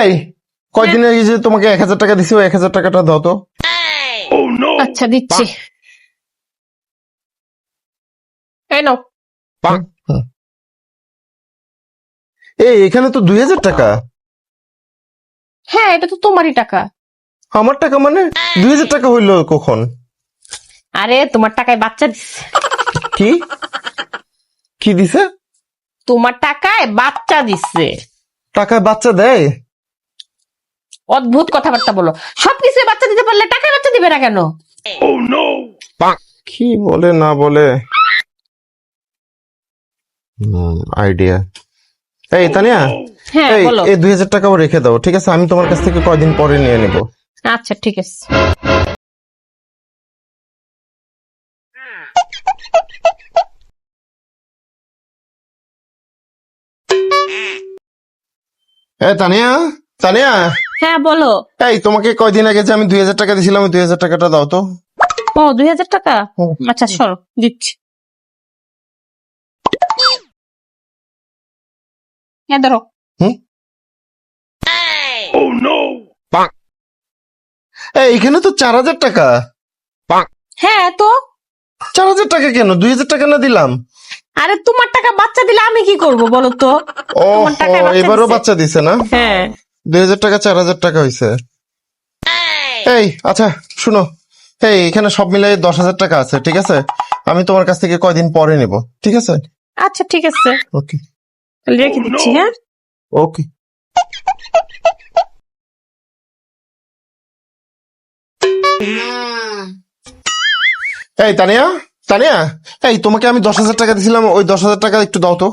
এই কয়দিন আগে যে তোমাকে এক হাজার টাকা দিছি ওই এক হাজার টাকাটা দাও তো। আচ্ছা দিচ্ছি। এই নাও। এই এখানে তো দুই হাজার টাকা। হ্যাঁ এটা তো তোমারই টাকা। আমার টাকা মানে? দুই হাজার টাকা হইল কখন? আরে তোমার টাকায় বাচ্চা দিচ্ছে কি? কি দিছে? তোমার টাকায় বাচ্চা দিচ্ছে টাকায় বাচ্চা দেয়? অদ্ভুত কথাবার্তা বলো। সবকিছু বাচ্চা দিতে পারলে টাকা বাচ্চা দিবে না কেন? কি বলে না বলে? আইডিয়া এই তানিয়া হ্যাঁ এই বলো। এই দুই হাজার টাকাও রেখে দাও ঠিক আছে? আমি তোমার কাছ থেকে কয়দিন পরে নিয়ে নেব। আচ্ছা ঠিক আছে। এই তানিয়া তানিয়া! হ্যাঁ বলো। এই তোমাকে কয়দিন আগে যে আমি দুই হাজার টাকা দিয়েছিলাম দুই হাজার টাকাটা দাও তো। ও দুই হাজার টাকা? আচ্ছা সরো দিচ্ছি। হ্যাঁ ধরো। এই এখানে তো চার হাজার টাকা। হ্যাঁ তো? চার হাজার টাকা কেন? দুই হাজার টাকা না দিলাম? আরে তোমার টাকা বাচ্চা দিলে আমি কি করব বলো তো? ও এবারও বাচ্চা দিছে না? হ্যাঁ। দুই হাজার টাকা চার হাজার টাকা হয়েছে এই আচ্ছা শুনো। এই এখানে সব মিলাই দশ হাজার টাকা আছে ঠিক আছে? আমি তোমার কাছ থেকে কয়দিন পরে নেব ঠিক আছে? আচ্ছা ঠিক আছে। ওকে। রেখে দিচ্ছি হ্যাঁ? ওকে। এই তানিয়া? তানিয়া? এই তোমাকে আমি দশ হাজার টাকা দিয়েছিলাম ওই দশ হাজার টাকা একটু দাও তো।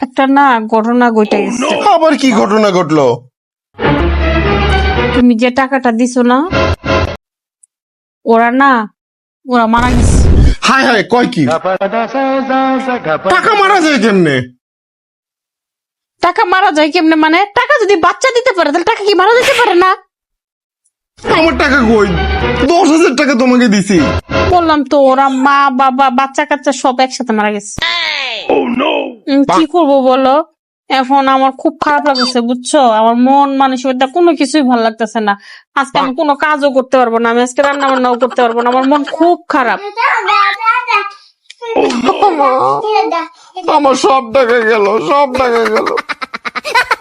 একটা না ঘটনা ঘটে গেছে। আবার কি ঘটনা ঘটলো? তুমি যে টাকাটা দিছো না ওরা না ওরা মারা গেছে। হায় হায় কয় কি? টাকা মারা যায় কেমনে? টাকা মারা যায় কেমনে মানে? টাকা যদি বাচ্চা দিতে পারে তাহলে টাকা কি মারা যেতে পারে না? আমার টাকা কই? দশ হাজার টাকা তোমাকে দিছি। বললাম তো ওরা মা বাবা বাচ্চা কাচ্চা সব একসাথে মারা গেছে। উম, কি করব বলো? এখন আমার খুব খারাপ লাগতেছে বুঝছ? আমার মন মানসিকতা কোনো কিছুই ভালো লাগতেছে না। আজকে আমি কোনো কাজও করতে পারব না আমি আজকে রান্না বান্নাও করতে পারব না আমার মন খুব খারাপ। আমার সব টাকা গেল সব টাকা গেল।